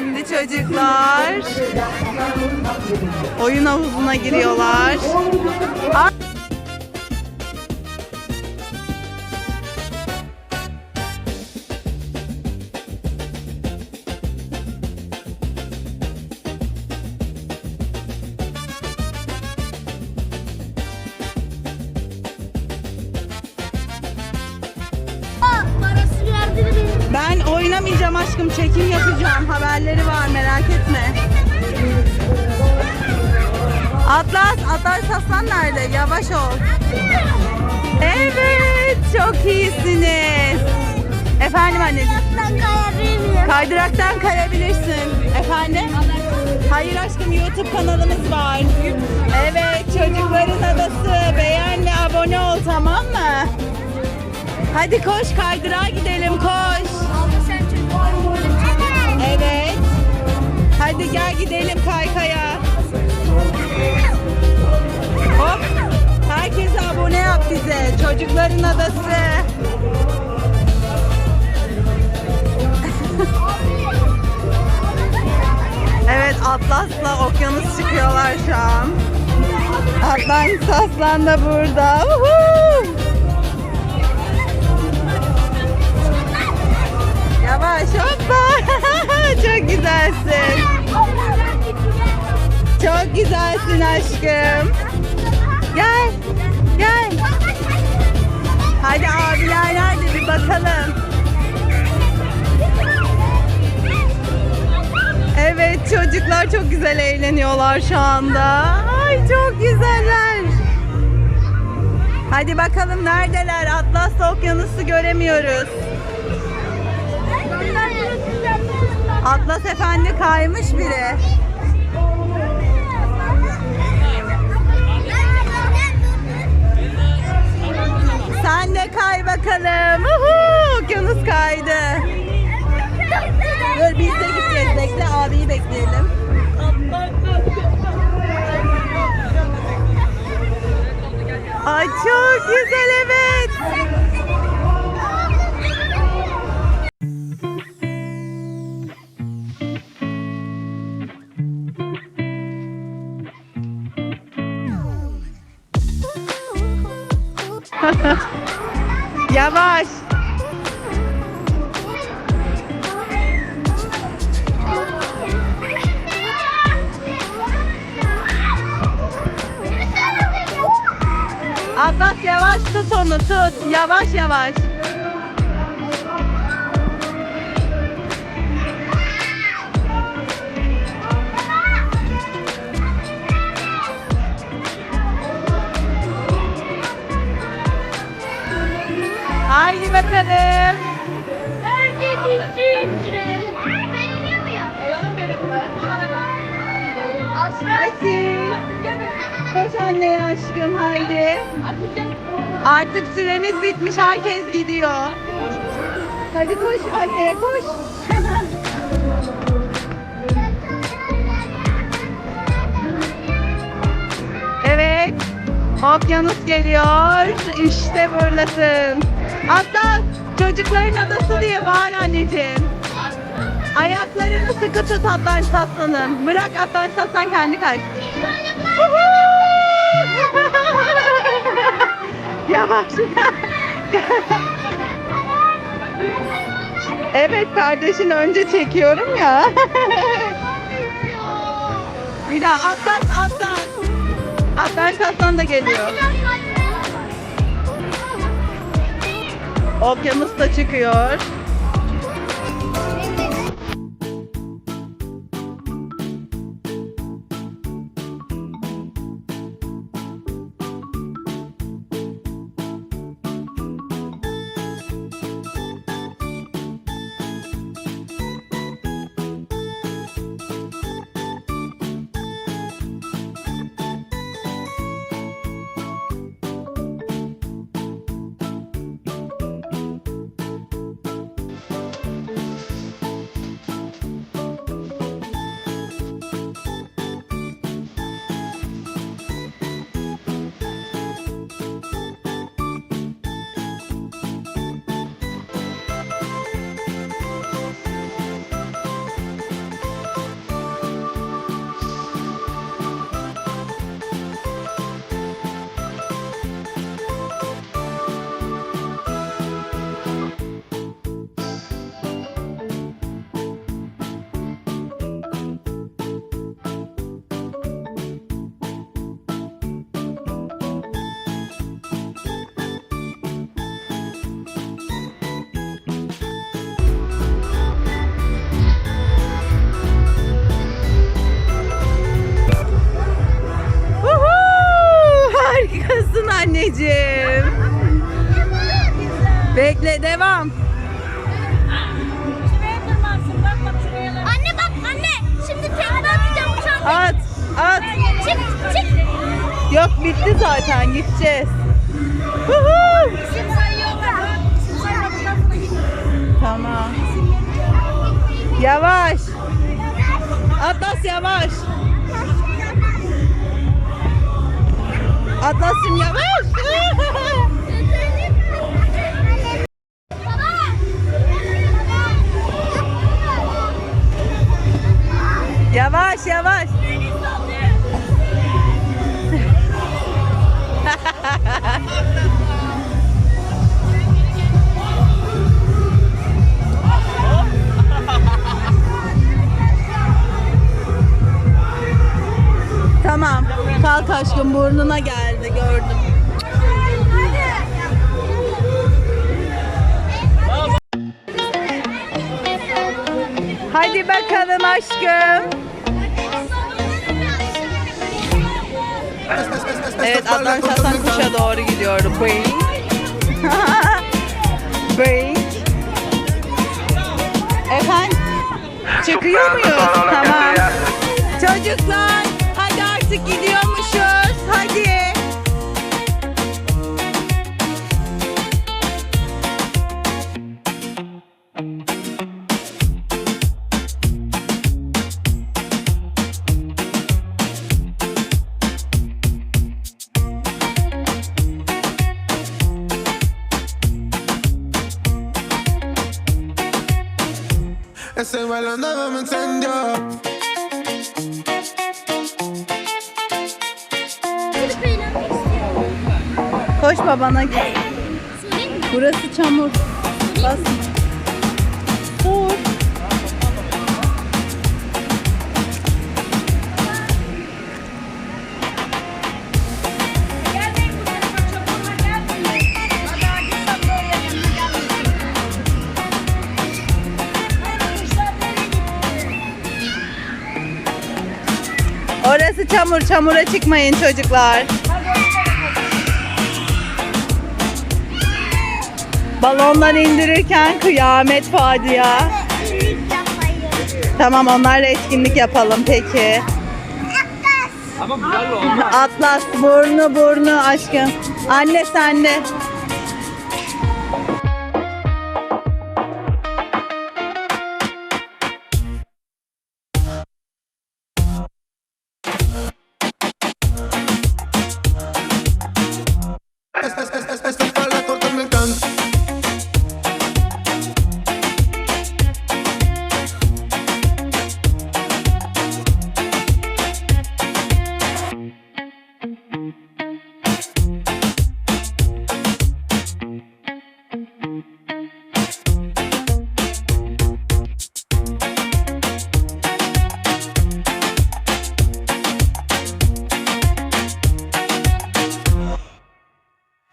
şimdi çocuklar. Oyun havuzuna giriyorlar. Ben oynamayacağım aşkım. Çekim yapacağım. Haberleri var merak etme. Atlas, Atlas Aslan nerede? Yavaş ol. Evet, çok iyisiniz. Efendim anneciğim. Kaydıraktan kayabilirsin. Efendim? Hayır aşkım YouTube kanalımız var. Evet çocukların adası. Beğen ve abone ol tamam mı? Hadi koş kaydırağa gidelim koş. Hadi gel gidelim kaykaya. Hop. Herkes abone yap bize. Çocukların adası. Evet Atlas'la okyanus çıkıyorlar şu an. Atlantis Aslan da burada. Uhu! Çok güzelsin aşkım. Gel. Gel. Hadi abiler nerede bir bakalım. Evet çocuklar çok güzel eğleniyorlar şu anda. Ay çok güzeller. Hadi bakalım neredeler? Atlas okyanusu göremiyoruz. Atlas efendi kaymış biri. Sen de kay bakalım. Uhu, okyanus kaydı. Dur biz de gideceğiz. Bekle abiyi bekleyelim. Yavaş. Atlas yavaş tut onu tut. Yavaş yavaş. Haydi bakalım. Herkes için. Beğeniyor mu ya? Hadi. Koş anne aşkım haydi. Artık süremiz bitmiş herkes gidiyor. Hadi koş anne koş. Evet. Okyanus geliyor. İşte buradasın. Hatta çocukların adası diye bağır anneciğim. Ayaklarını sıkı tut Atlan Saslan'ın. Bırak Atlan Saslan kendi kaç. Yavaş. evet kardeşini önce çekiyorum ya. Bir daha Atlan Atlan. Atlan Saslan da geliyor. Okyanus da çıkıyor. Böyle devam. Şuraya tırmansın. Bak bak. Anne bak anne. Şimdi tekme atacağım uçan. At. At. Çık çık. Yok bitti zaten. Gideceğiz. Tamam. Yavaş. Atlas yavaş. Atlas'ım yavaş. yavaş yavaş. Tamam. Kalk aşkım burnuna geldi gördüm. Hadi bakalım aşkım. Evet Adnan Şasan kuşa doğru gidiyor. Break. Break. Efendim? Çıkıyor muyuz? Tamam. Çocuklar hadi artık gidiyormuşuz. Hadi. Ese balón de me encendió. Koş babana git. Burası çamur. Bas. Orası çamur, çamura çıkmayın çocuklar. Balonlar indirirken kıyamet facia. Tamam onlarla etkinlik yapalım peki. Atlas burnu burnu aşkım. Anne sen de.